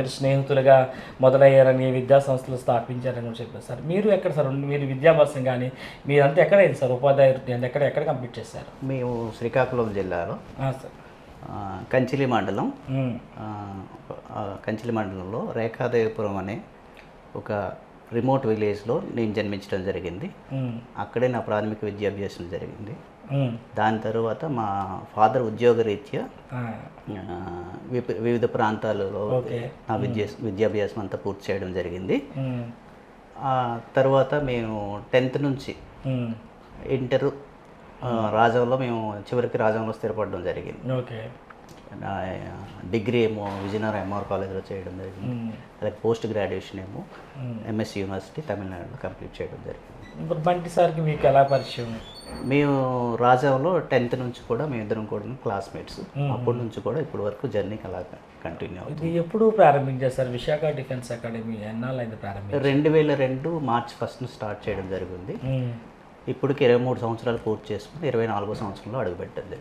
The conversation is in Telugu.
మీరు స్నేహితులుగా మొదలయ్యారని విద్యా సంస్థలు స్థాపించారని కూడా చెప్పారు. సార్ మీరు ఎక్కడ సార్? మీరు విద్యాభ్యాసం కానీ మీరంతా ఎక్కడ అయింది సార్? ఉపాధ్యాయ వృత్తి అంతా ఎక్కడ ఎక్కడ కంప్లీట్ చేశారు? మేము శ్రీకాకుళం జిల్లాలో. సార్. కంచిలి మండలం. కంచిలి మండలంలో రేఖాదేవిపురం అనే ఒక రిమోట్ విలేజ్లో నేను జన్మించడం జరిగింది. అక్కడే నా ప్రాథమిక విద్యాభ్యాసం జరిగింది. దాని తరువాత మా ఫాదర్ ఉద్యోగరీత్యా వివిధ ప్రాంతాలలో. నా విద్యా విద్యాభ్యాసం అంతా పూర్తి చేయడం జరిగింది. తర్వాత మేము టెన్త్ నుంచి ఇంటర్ రాజంలో మేము చివరికి రాజంలో స్థిరపడడం జరిగింది. డిగ్రీ ఏమో విజయనగరం ఎంఆర్ కాలేజ్లో చేయడం జరిగింది. అలాగే పోస్ట్ గ్రాడ్యుయేషన్ ఏమో ఉమ్. ఎంఎస్ యూనివర్సిటీ తమిళనాడులో కంప్లీట్ చేయడం జరిగింది. ఇప్పుడు బంటి సార్కి మీకు ఎలా పరిచయం? మేము రాజాలో టెన్త్ నుంచి కూడా మేము ఇద్దరం కూడా క్లాస్మేట్స్. అప్పటి నుంచి కూడా ఇప్పటి వరకు జర్నీకి అలా కంటిన్యూ అవుతుంది. ఎప్పుడు ప్రారంభించారు సార్? విశాఖ డిఫెన్స్ అకాడమీ ఎన్నాళ్ళు అయింది ప్రారంభించారు? రెండు వేల రెండు మార్చ్ ఫస్ట్ స్టార్ట్ చేయడం జరిగింది. ఇప్పటికి ఇరవై మూడు సంవత్సరాలు పూర్తి చేసుకుని ఇరవై నాలుగో సంవత్సరంలో అడుగుపెట్టింది.